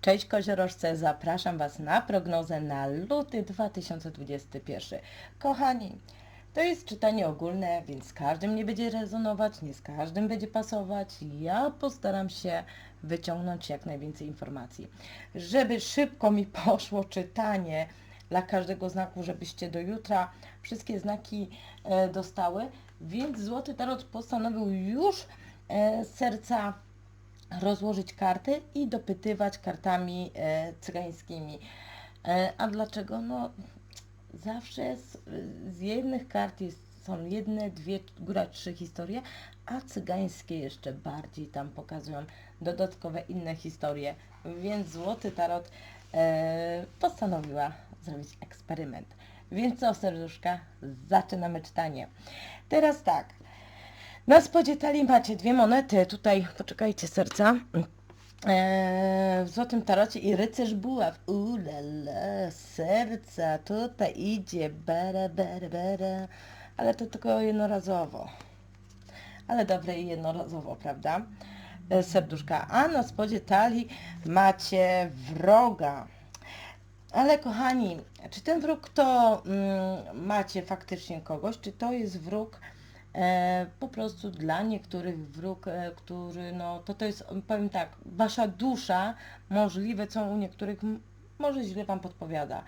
Cześć koziorożce, zapraszam Was na prognozę na luty 2021. Kochani, to jest czytanie ogólne, więc z każdym nie będzie rezonować, nie z każdym będzie pasować. Ja postaram się wyciągnąć jak najwięcej informacji. Żeby szybko mi poszło czytanie dla każdego znaku, żebyście do jutra wszystkie znaki e, dostały, więc Złoty Tarot postanowił już e, serca rozłożyć karty i dopytywać kartami e, cygańskimi. E, a dlaczego? No zawsze z, z jednych kart jest, są jedne, dwie, góra trzy historie, a cygańskie jeszcze bardziej tam pokazują dodatkowe inne historie. Więc Złoty Tarot e, postanowiła zrobić eksperyment. Więc co, serduszka? Zaczynamy czytanie. Teraz tak. Na spodzie talii macie dwie monety. Tutaj, poczekajcie, serca. Eee, w złotym tarocie i rycerz buław. Ulala, serca. Tutaj idzie. Bere, bere, bere. Ale to tylko jednorazowo. Ale dobre i jednorazowo, prawda? E, serduszka. A na spodzie talii macie wroga. Ale kochani, czy ten wróg to mm, macie faktycznie kogoś, czy to jest wróg po prostu dla niektórych wróg, e, który no to to jest, powiem tak, wasza dusza, możliwe co u niektórych może źle wam podpowiada.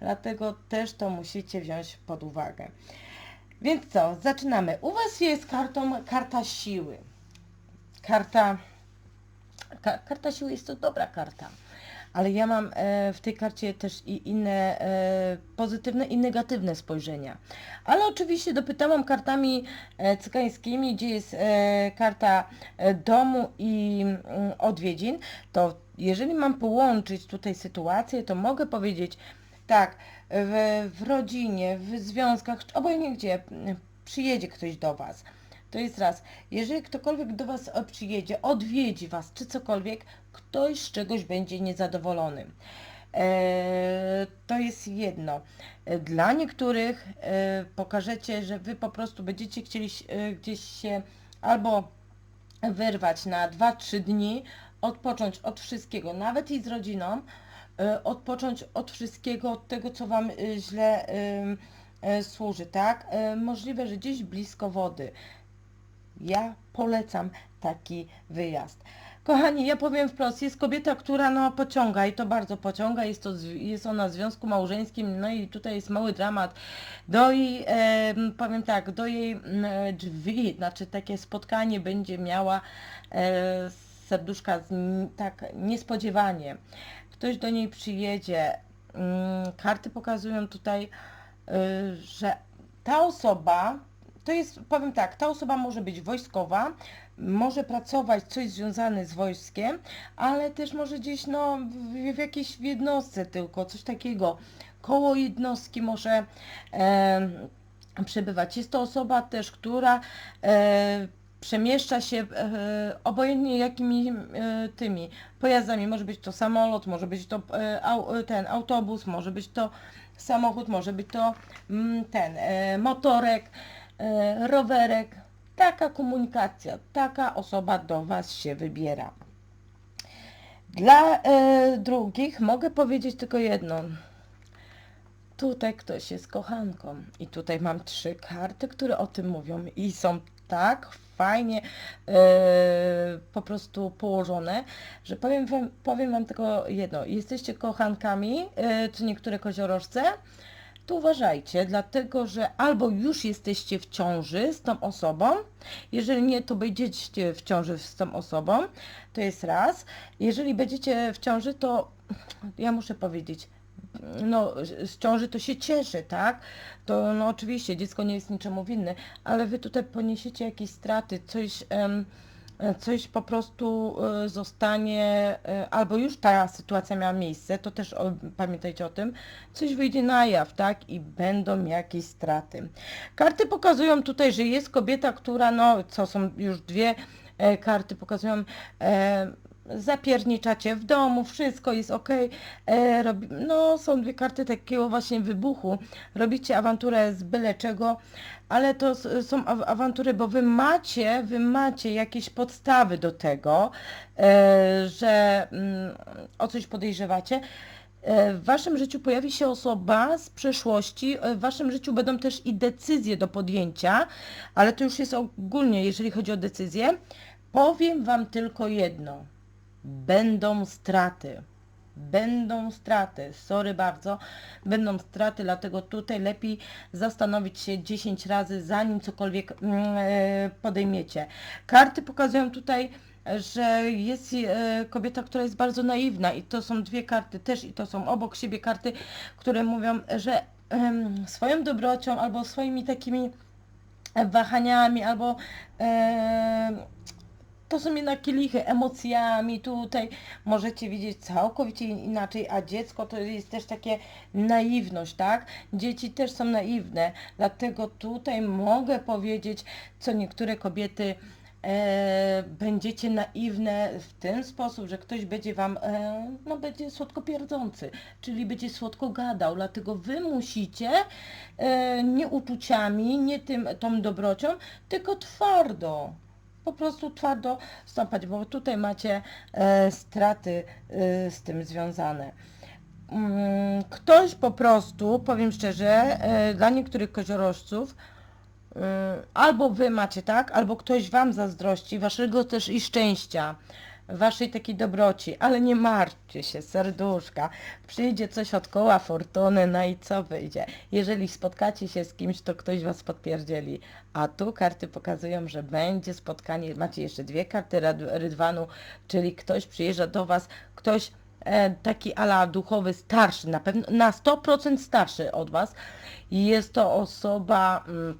Dlatego też to musicie wziąć pod uwagę. Więc co, zaczynamy. U was jest kartą karta siły. Karta Ka karta siły jest to dobra karta, ale ja mam e, w tej karcie też i inne e, pozytywne i negatywne spojrzenia. Ale oczywiście dopytałam kartami e, cygańskimi, gdzie jest karta domu i mm, odwiedzin, to jeżeli mam połączyć tutaj sytuację, to mogę powiedzieć tak, w, w rodzinie, w związkach, obojętnie gdzie przyjedzie ktoś do Was. To jest raz. Jeżeli ktokolwiek do Was e, przyjedzie, odwiedzi Was, czy cokolwiek, ktoś z czegoś będzie niezadowolony. Eee, to jest jedno. E, Dla niektórych e, pokażecie, że Wy po prostu będziecie chcieli e, gdzieś się albo wyrwać na 2-3 dni, odpocząć od wszystkiego, nawet i z rodziną, e, odpocząć od wszystkiego, od tego, co Wam e, źle em, e, służy, tak? E, Możliwe, że gdzieś blisko wody. Ja polecam taki wyjazd. Kochani, ja powiem wprost, jest kobieta, która no pociąga i to bardzo pociąga, jest, to, jest ona w związku małżeńskim, no i tutaj jest mały dramat. Do jej, em, powiem tak, do jej mm, drzwi, znaczy takie spotkanie będzie miała e, serduszka z, tak niespodziewanie. Ktoś do niej przyjedzie. Mm, karty pokazują tutaj, y, że ta osoba, to jest, powiem tak, ta osoba może być wojskowa, może pracować coś związane z wojskiem, ale też może gdzieś no, w, w jakiejś jednostce tylko, coś takiego, koło jednostki może em, przebywać. Jest to osoba też, która e, przemieszcza się e, obojętnie jakimi e, tymi pojazdami. Może być to samolot, może być to e, au, ten autobus, może być to samochód, może być to mm, ten e, motorek, e, rowerek. Taka komunikacja, taka osoba do Was się wybiera. Dla e, drugich mogę powiedzieć tylko jedno. Tutaj ktoś jest kochanką i tutaj mam trzy karty, które o tym mówią i są tak fajnie e, po prostu położone, że powiem wam, powiem wam tylko jedno. Jesteście kochankami, e, czy niektóre koziorożce, to uważajcie, dlatego że albo już jesteście w ciąży z tą osobą, jeżeli nie, to będziecie w ciąży z tą osobą, to jest raz. Jeżeli będziecie w ciąży, to ja muszę powiedzieć, no, z ciąży to się cieszy, tak? To no oczywiście dziecko nie jest niczemu winne, ale wy tutaj poniesiecie jakieś straty, coś, em, coś po prostu e, zostanie, e, albo już ta sytuacja miała miejsce, to też o, pamiętajcie o tym, coś wyjdzie na jaw, tak? I będą jakieś straty. Karty pokazują tutaj, że jest kobieta, która, no, co są już dwie e, karty, pokazują, e, zapierniczacie w domu, wszystko jest ok. E, robi, no, są dwie karty takiego właśnie wybuchu. Robicie awanturę z byle czego, ale to są aw- awantury, bo wy macie, wy macie jakieś podstawy do tego, e, że mm, o coś podejrzewacie. E, W waszym życiu pojawi się osoba z przeszłości, e, w waszym życiu będą też i decyzje do podjęcia, ale to już jest ogólnie, jeżeli chodzi o decyzje. Powiem wam tylko jedno. Będą straty. Będą straty, sorry bardzo, będą straty, dlatego tutaj lepiej zastanowić się 10 razy, zanim cokolwiek mm, e, podejmiecie. Karty pokazują tutaj, że jest e, kobieta, która jest bardzo naiwna i to są dwie karty też i to są obok siebie karty, które mówią, że swoją dobrocią albo swoimi takimi wahaniami albo to są jednak kielichy emocjami, tutaj. Możecie widzieć całkowicie inaczej, a dziecko to jest też takie naiwność, tak? Dzieci też są naiwne, dlatego tutaj mogę powiedzieć, co niektóre kobiety e, będziecie naiwne w ten sposób, że ktoś będzie wam, e, no będzie słodko pierdzący, czyli będzie słodko gadał, dlatego wy musicie e, nie uczuciami, nie tym, tą dobrocią, tylko twardo, po prostu twardo stąpać, bo tutaj macie e, straty e, z tym związane. Mm, Ktoś po prostu, powiem szczerze, e, dla niektórych koziorożców, e, albo wy macie tak, albo ktoś wam zazdrości, waszego też i szczęścia, waszej takiej dobroci, ale nie martwcie się, serduszka, przyjdzie coś od koła fortuny, no i co wyjdzie? Jeżeli spotkacie się z kimś, to ktoś was podpierdzieli, a tu karty pokazują, że będzie spotkanie, macie jeszcze dwie karty Rydwanu, czyli ktoś przyjeżdża do was, ktoś e, taki ala duchowy, starszy, na pewno na 100% starszy od was. I jest to osoba mm,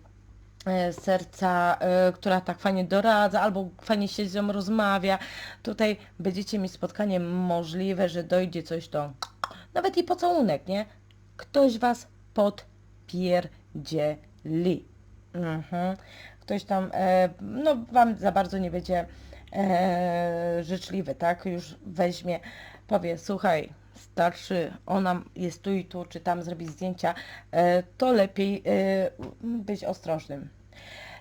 serca, e, która tak fajnie doradza, albo fajnie się z nią rozmawia. Tutaj będziecie mieć spotkanie możliwe, że dojdzie coś do, nawet i pocałunek, nie? Ktoś was podpierdzieli. Mhm. Ktoś tam, e, no wam za bardzo nie będzie e, życzliwy, tak? Już weźmie, powie, słuchaj, starszy, ona jest tu i tu, czy tam zrobi zdjęcia, e, to lepiej e, być ostrożnym.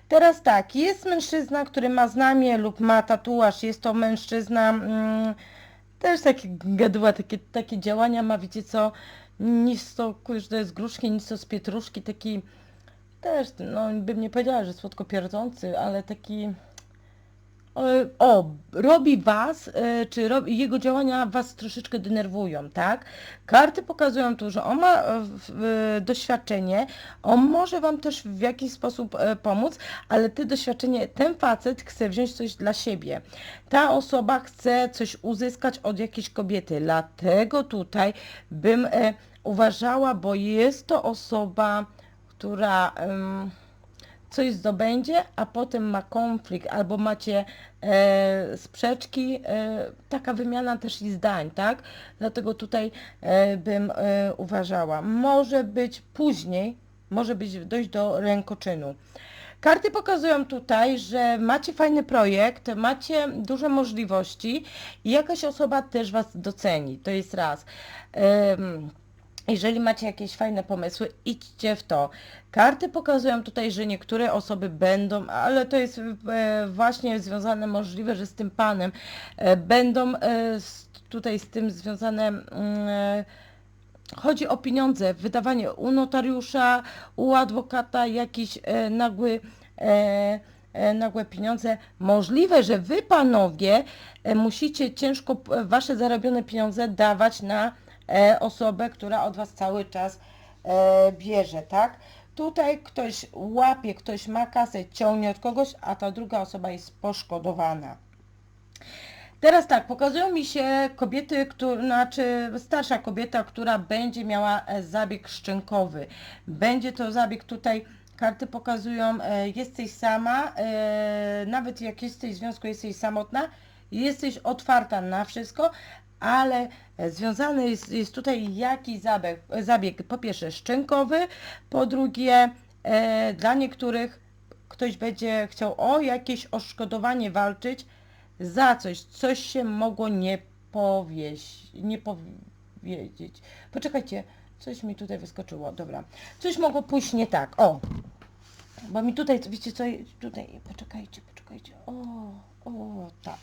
Teraz tak, jest mężczyzna, który ma znamie lub ma tatuaż, jest to mężczyzna, mm, też takie gaduła, takie, takie działania ma, wiecie co, nic to, kurde, z gruszki, nic to z pietruszki, taki też, no bym nie powiedziała, że słodko pierdzący, ale taki o, robi was, e, czy robi, jego działania was troszeczkę denerwują, tak? Karty pokazują tu, że on ma e, e, doświadczenie, on może wam też w jakiś sposób pomóc, ale te doświadczenie, ten facet chce wziąć coś dla siebie. Ta osoba chce coś uzyskać od jakiejś kobiety, dlatego tutaj bym uważała, bo jest to osoba, która... em, coś zdobędzie, a potem ma konflikt, albo macie e, sprzeczki, e, taka wymiana też i zdań, tak? Dlatego tutaj e, bym e, uważała. Może być później, może być dojść do rękoczynu. Karty pokazują tutaj, że macie fajny projekt, macie duże możliwości i jakaś osoba też Was doceni. To jest raz. Jeżeli macie jakieś fajne pomysły, idźcie w to. Karty pokazują tutaj, że niektóre osoby będą, ale to jest e, właśnie związane możliwe, że z tym panem e, będą e, tutaj z tym związane. mm, Chodzi o pieniądze, wydawanie u notariusza, u adwokata, jakiś nagły, nagłe pieniądze. Możliwe, że wy panowie musicie ciężko wasze zarobione pieniądze dawać na osobę, która od was cały czas e, bierze, tak? Tutaj ktoś łapie, ktoś ma kasę, ciągnie od kogoś, a ta druga osoba jest poszkodowana. Teraz tak, pokazują mi się kobiety, które, znaczy starsza kobieta, która będzie miała e, zabieg szczękowy. Będzie to zabieg tutaj, karty pokazują, e, jesteś sama, e, nawet jak jesteś w związku, jesteś samotna, jesteś otwarta na wszystko, ale e, związany jest, jest tutaj jakiś zabieg, zabieg, po pierwsze szczękowy, po drugie e, dla niektórych ktoś będzie chciał o jakieś odszkodowanie walczyć, za coś, coś się mogło nie powieść, nie powiedzieć. Poczekajcie, coś mi tutaj wyskoczyło, dobra. Coś mogło pójść nie tak, o. Bo mi tutaj, wiecie co, tutaj, poczekajcie, poczekajcie, o, o, tak.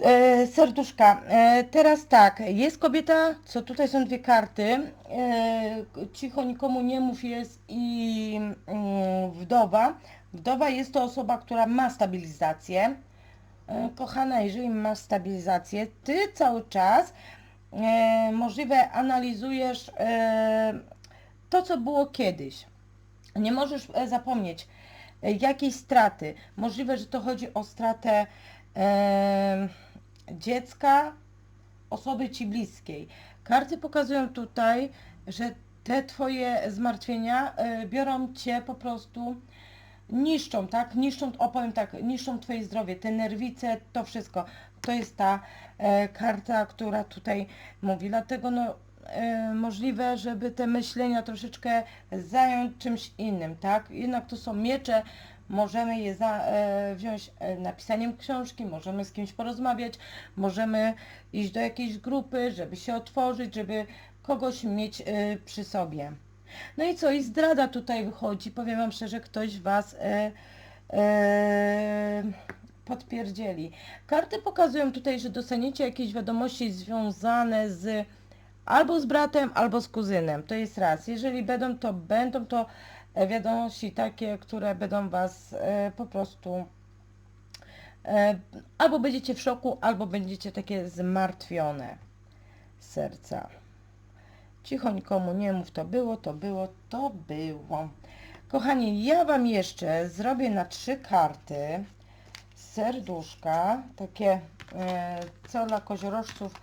E, serduszka. E, teraz tak, jest kobieta, co tutaj są dwie karty. E, cicho nikomu nie mów jest i mm, wdowa. Wdowa jest to osoba, która ma stabilizację. E, kochana, jeżeli masz stabilizację, ty cały czas e, możliwe analizujesz e, to, co było kiedyś. Nie możesz e, zapomnieć e, jakiejś straty. Możliwe, że to chodzi o stratę e, dziecka, osoby ci bliskiej. Karty pokazują tutaj, że te twoje zmartwienia e, biorą cię po prostu niszczą, tak? Niszczą, opowiem tak, niszczą twoje zdrowie, te nerwice, to wszystko. To jest ta e, karta, która tutaj mówi. Dlatego no, e, możliwe, żeby te myślenia troszeczkę zająć czymś innym, tak? Jednak to są miecze, możemy je za, e, wziąć e, napisaniem książki, możemy z kimś porozmawiać, możemy iść do jakiejś grupy, żeby się otworzyć, żeby kogoś mieć e, przy sobie. No i co, i zdrada tutaj wychodzi. Powiem Wam szczerze, ktoś Was e, e, podpierdzieli. Karty pokazują tutaj, że dostaniecie jakieś wiadomości związane z albo z bratem, albo z kuzynem. To jest raz. Jeżeli będą, to będą to wiadomości takie, które będą Was e, po prostu e, albo będziecie w szoku, albo będziecie takie zmartwione serca. Cicho nikomu nie mów, to było, to było, to było. Kochani, ja Wam jeszcze zrobię na trzy karty serduszka, takie e, co dla koziorożców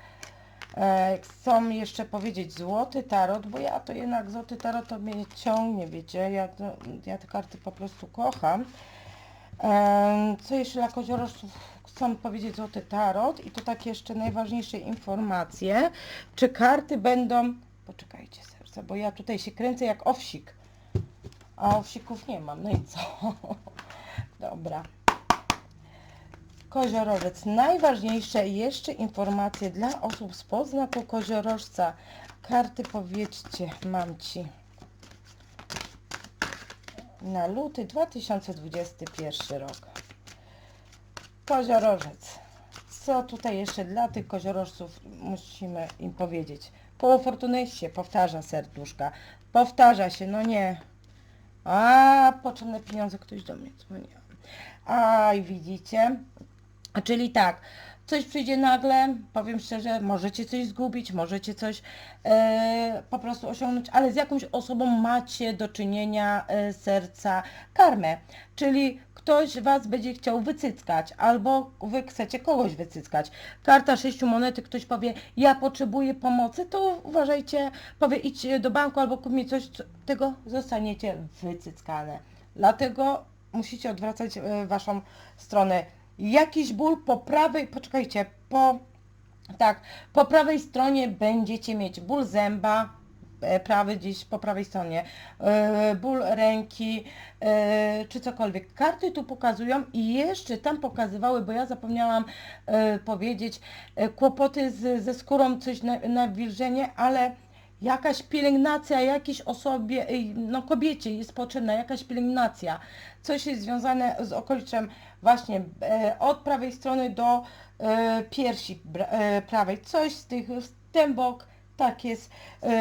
e, chcą jeszcze powiedzieć złoty tarot, bo ja to jednak złoty tarot to mnie ciągnie, wiecie, ja, to, ja te karty po prostu kocham. E, co jeszcze dla koziorożców chcą powiedzieć złoty tarot i to takie jeszcze najważniejsze informacje, czy karty będą Poczekajcie serce, bo ja tutaj się kręcę jak owsik. A owsików nie mam, no i co? Dobra. Koziorożec. Najważniejsze jeszcze informacje dla osób z poznaku koziorożca. Karty powiedzcie, mam Ci. Na luty 2021 rok. Koziorożec. Co tutaj jeszcze dla tych koziorożców musimy im powiedzieć? Koło się powtarza serduszka. Powtarza się, no nie. A, potrzebne pieniądze, ktoś do mnie dzwoni. Aj, widzicie? Czyli tak, coś przyjdzie nagle, powiem szczerze, możecie coś zgubić, możecie coś e, po prostu osiągnąć, ale z jakąś osobą macie do czynienia e, serca karmę, czyli ktoś Was będzie chciał wycyckać, albo Wy chcecie kogoś wycyckać. Karta sześciu monety, ktoś powie, ja potrzebuję pomocy, to uważajcie, powie idź do banku albo kup mi coś, co, tego zostaniecie wycyckane. Dlatego musicie odwracać e, Waszą stronę. Jakiś ból po prawej, poczekajcie, po, tak, po prawej stronie będziecie mieć ból zęba, e, prawy gdzieś po prawej stronie, e, ból ręki, e, czy cokolwiek. Karty tu pokazują i jeszcze tam pokazywały, bo ja zapomniałam powiedzieć, kłopoty z, ze skórą, coś na, nawilżenie, ale jakaś pielęgnacja jakiejś osobie, no kobiecie jest potrzebna, jakaś pielęgnacja, coś jest związane z okoliczem właśnie e, od prawej strony do e, piersi e, prawej, coś z tych, ten bok, tak jest,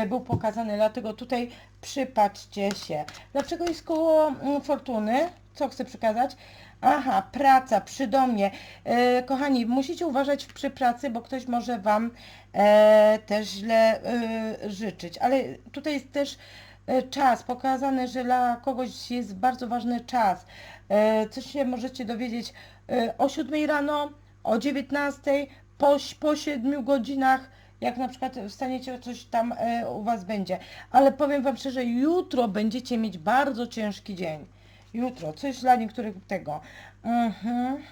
był pokazany, dlatego tutaj przypatrzcie się. Dlaczego jest koło mm, fortuny? Co chcę przekazać? Aha, praca, przydomnie. E, kochani, musicie uważać przy pracy, bo ktoś może Wam e, też źle e, życzyć. Ale tutaj jest też e, czas pokazany, że dla kogoś jest bardzo ważny czas. E, coś się możecie dowiedzieć e, o 7 rano, o 19, po, po 7 godzinach, jak na przykład wstaniecie, coś tam u Was będzie. Ale powiem Wam szczerze, jutro będziecie mieć bardzo ciężki dzień. Jutro, coś dla niektórych tego. Mhm.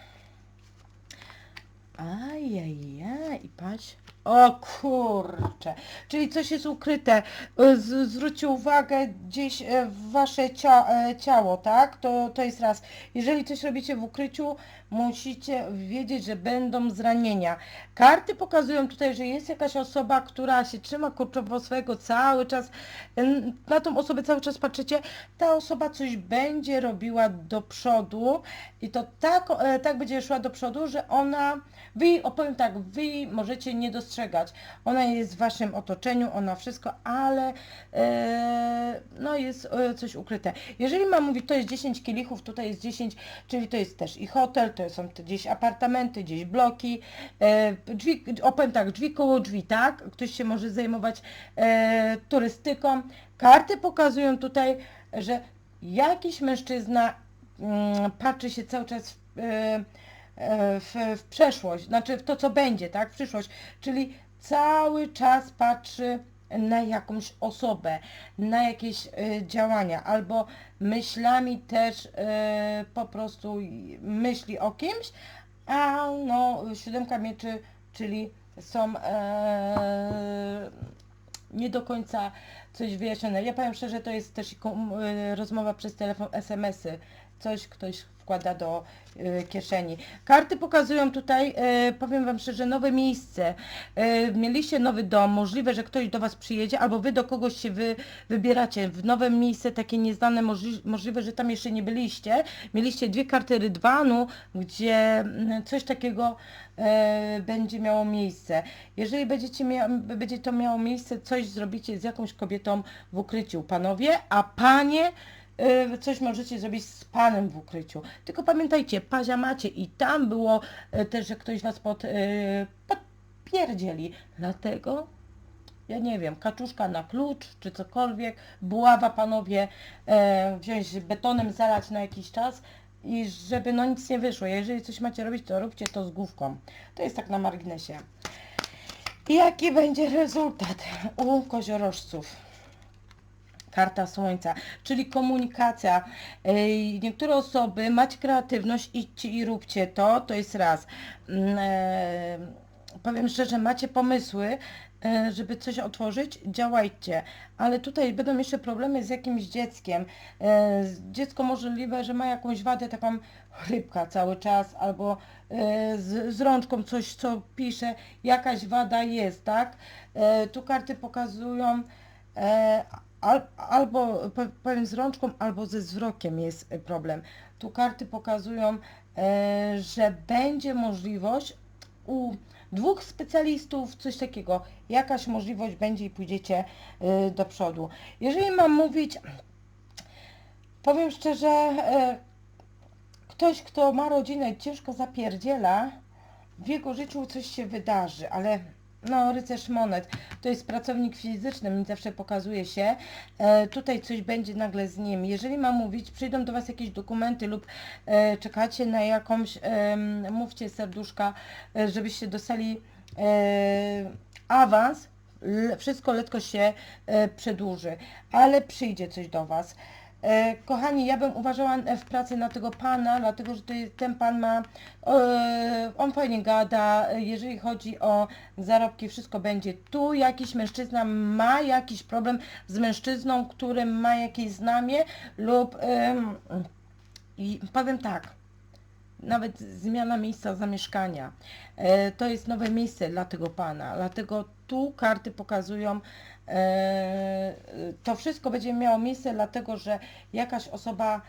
Ajajaj, patrz. O kurczę, czyli coś jest ukryte. E, Z, zwróćcie uwagę gdzieś e, w wasze cia, e, ciało, tak? To, to jest raz. Jeżeli coś robicie w ukryciu, musicie wiedzieć, że będą zranienia. Karty pokazują tutaj, że jest jakaś osoba, która się trzyma kurczowo swojego cały czas. Na tą osobę cały czas patrzycie. Ta osoba coś będzie robiła do przodu i to tak, tak będzie szła do przodu, że ona, wy, opowiem tak, wy możecie nie dostrzegać. Ona jest w waszym otoczeniu, ona wszystko, ale e, no jest e, coś ukryte. Jeżeli mam mówić, to jest 10 kielichów, tutaj jest 10, czyli to jest też i hotel, to są gdzieś apartamenty, gdzieś bloki, e, drzwi, opowiem tak, drzwi koło drzwi, tak? Ktoś się może zajmować turystyką. Karty pokazują tutaj, że jakiś mężczyzna mm, patrzy się cały czas w, w, w przeszłość, znaczy w to, co będzie, tak, w przyszłość, czyli cały czas patrzy na jakąś osobę, na jakieś e, działania, albo myślami też e, po prostu myśli o kimś, a no siódemka mieczy, czyli są e, nie do końca coś wyjaśnione. Ja powiem szczerze, to jest też e, rozmowa przez telefon, SMS-y. Coś ktoś wkłada do e, kieszeni. Karty pokazują tutaj, e, powiem Wam szczerze, nowe miejsce. E, mieliście nowy dom, możliwe, że ktoś do Was przyjedzie, albo Wy do kogoś się wy, wybieracie w nowe miejsce, takie nieznane, możli, możliwe, że tam jeszcze nie byliście. Mieliście dwie karty rydwanu, gdzie mm, coś takiego będzie miało miejsce. Jeżeli będziecie mia będzie to miało miejsce, coś zrobicie z jakąś kobietą w ukryciu, panowie, a panie y, coś możecie zrobić z panem w ukryciu. Tylko pamiętajcie, pazia macie i tam było y, też, że ktoś was pod, y, podpierdzieli. Dlatego ja nie wiem, kaczuszka na klucz, czy cokolwiek, buława panowie, wziąć betonem, zalać na jakiś czas i żeby no nic nie wyszło. Jeżeli coś macie robić, to róbcie to z główką. To jest tak na marginesie. Jaki będzie rezultat u koziorożców? Karta Słońca, czyli komunikacja. Ej, Niektóre osoby, macie kreatywność, idźcie i róbcie to, to jest raz. Mm, e, Powiem szczerze, macie pomysły, e, żeby coś otworzyć, działajcie. Ale tutaj będą jeszcze problemy z jakimś dzieckiem. E, Dziecko możliwe, że ma jakąś wadę, taką rybka cały czas, albo e, z, z rączką coś, co pisze, jakaś wada jest, tak? E, Tu karty pokazują, e, al, albo po- powiem z rączką, albo ze wzrokiem jest e, problem. Tu karty pokazują, e, że będzie możliwość u dwóch specjalistów, coś takiego, jakaś możliwość będzie i pójdziecie e, do przodu. Jeżeli mam mówić, powiem szczerze, e, ktoś, kto ma rodzinę, ciężko zapierdziela, w jego życiu coś się wydarzy, ale no, rycerz monet, to jest pracownik fizyczny, mi zawsze pokazuje się, e, tutaj coś będzie nagle z nim. Jeżeli mam mówić, przyjdą do Was jakieś dokumenty lub e, czekacie na jakąś, em, mówcie serduszka, e, żebyście dostali e, awans, wszystko letko się e, przedłuży, ale przyjdzie coś do Was. E, kochani, ja bym uważała e, w pracy na tego pana, dlatego że ten pan ma, e, on fajnie gada, e, jeżeli chodzi o zarobki, wszystko będzie. Tu jakiś mężczyzna ma jakiś problem z mężczyzną, który ma jakieś znamie lub em, i powiem tak, nawet zmiana miejsca zamieszkania. E, to jest nowe miejsce dla tego pana, dlatego tu karty pokazują, e, to wszystko będzie miało miejsce, dlatego że jakaś osoba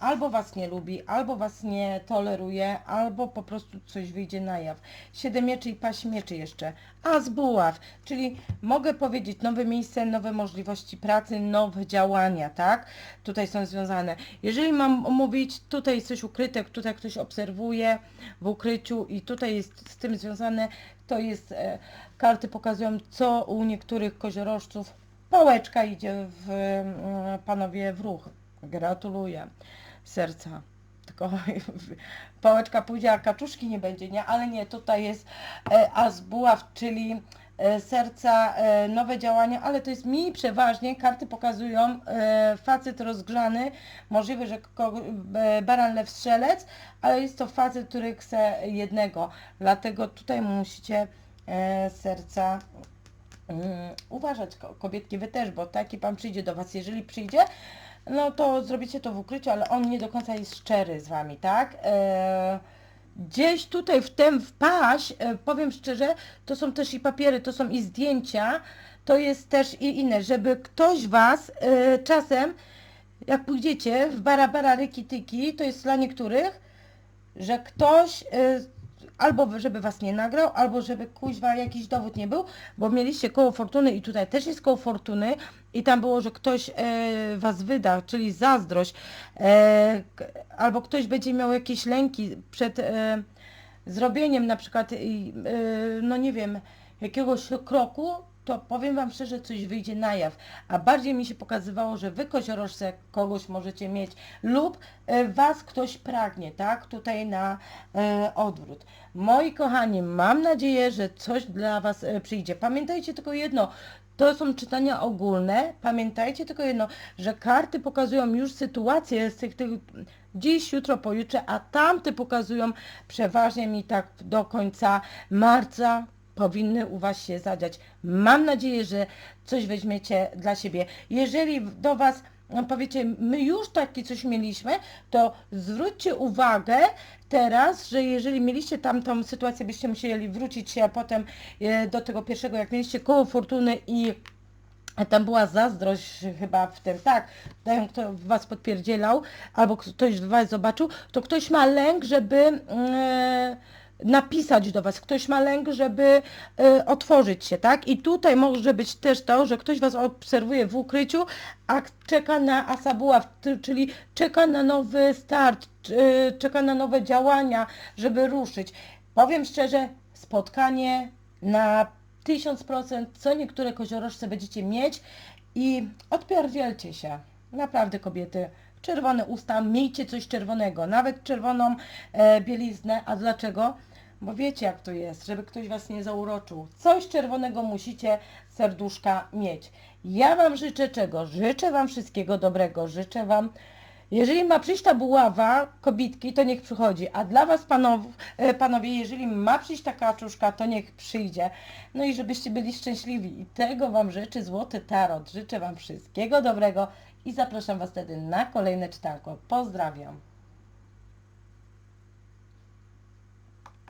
albo was nie lubi, albo was nie toleruje, albo po prostu coś wyjdzie na jaw. Siedem mieczy i paść mieczy jeszcze. A z buław, czyli mogę powiedzieć nowe miejsce, nowe możliwości pracy, nowe działania, tak? Tutaj są związane. Jeżeli mam mówić, tutaj jest coś ukryte, tutaj ktoś obserwuje w ukryciu i tutaj jest z tym związane, to jest, e, karty pokazują, co u niektórych koziorożców pałeczka idzie w, mm, panowie w ruch. Gratuluję. Serca. Tylko pałeczka pójdzie, a kaczuszki nie będzie, nie? Ale nie, tutaj jest e, as buław, czyli e, serca, e, nowe działania, ale to jest mi przeważnie, karty pokazują e, facet rozgrzany, możliwe, że baran lew strzelec, ale jest to facet, który chce jednego, dlatego tutaj musicie serca. Mm, uważać ko- kobietki, wy też, bo taki pan przyjdzie do was, jeżeli przyjdzie, no to zrobicie to w ukryciu, ale on nie do końca jest szczery z wami, tak? E, gdzieś tutaj w tym wpaść, e, powiem szczerze, to są też i papiery, to są i zdjęcia, to jest też i inne, żeby ktoś was e, czasem, jak pójdziecie w barabara ryki tyki, to jest dla niektórych, że ktoś y, albo żeby was nie nagrał, albo żeby kuźwa jakiś dowód nie był, bo mieliście koło fortuny i tutaj też jest koło fortuny i tam było, że ktoś e, was wyda, czyli zazdrość, e, albo ktoś będzie miał jakieś lęki przed e, zrobieniem na przykład, e, no nie wiem, jakiegoś kroku, to powiem Wam szczerze, coś wyjdzie na jaw. A bardziej mi się pokazywało, że Wy koziorożce kogoś możecie mieć lub e, Was ktoś pragnie, tak? Tutaj na e, odwrót. Moi kochani, mam nadzieję, że coś dla Was e, przyjdzie. Pamiętajcie tylko jedno, to są czytania ogólne. Pamiętajcie tylko jedno, że karty pokazują już sytuację z tych, tych dziś, jutro, pojutrze, a tamte pokazują przeważnie mi tak do końca marca powinny u Was się zadziać. Mam nadzieję, że coś weźmiecie dla siebie. Jeżeli do Was powiecie, my już takie coś mieliśmy, to zwróćcie uwagę teraz, że jeżeli mieliście tamtą sytuację, byście musieli wrócić się, potem e, do tego pierwszego, jak mieliście koło fortuny i tam była zazdrość chyba w tym, tak, ten kto was podpierdzielał, albo ktoś was zobaczył, to ktoś ma lęk, żeby e, napisać do was, ktoś ma lęk, żeby e, otworzyć się, tak? I tutaj może być też to, że ktoś was obserwuje w ukryciu, a czeka na asabuła, czyli czeka na nowy start, e, czeka na nowe działania, żeby ruszyć. Powiem szczerze, spotkanie na 1000%, co niektóre koziorożce będziecie mieć i odpierdzielcie się. Naprawdę kobiety, czerwone usta, miejcie coś czerwonego, nawet czerwoną e, bieliznę. A dlaczego? Bo wiecie jak to jest, żeby ktoś Was nie zauroczył. Coś czerwonego musicie serduszka mieć. Ja Wam życzę czego? Życzę Wam wszystkiego dobrego, życzę Wam jeżeli ma przyjść ta buława, kobitki, to niech przychodzi. A dla Was, panow, e, panowie, jeżeli ma przyjść ta kaczuszka, to niech przyjdzie. No i żebyście byli szczęśliwi. I tego Wam życzy Złoty Tarot. Życzę Wam wszystkiego dobrego i zapraszam Was wtedy na kolejne czytanko. Pozdrawiam.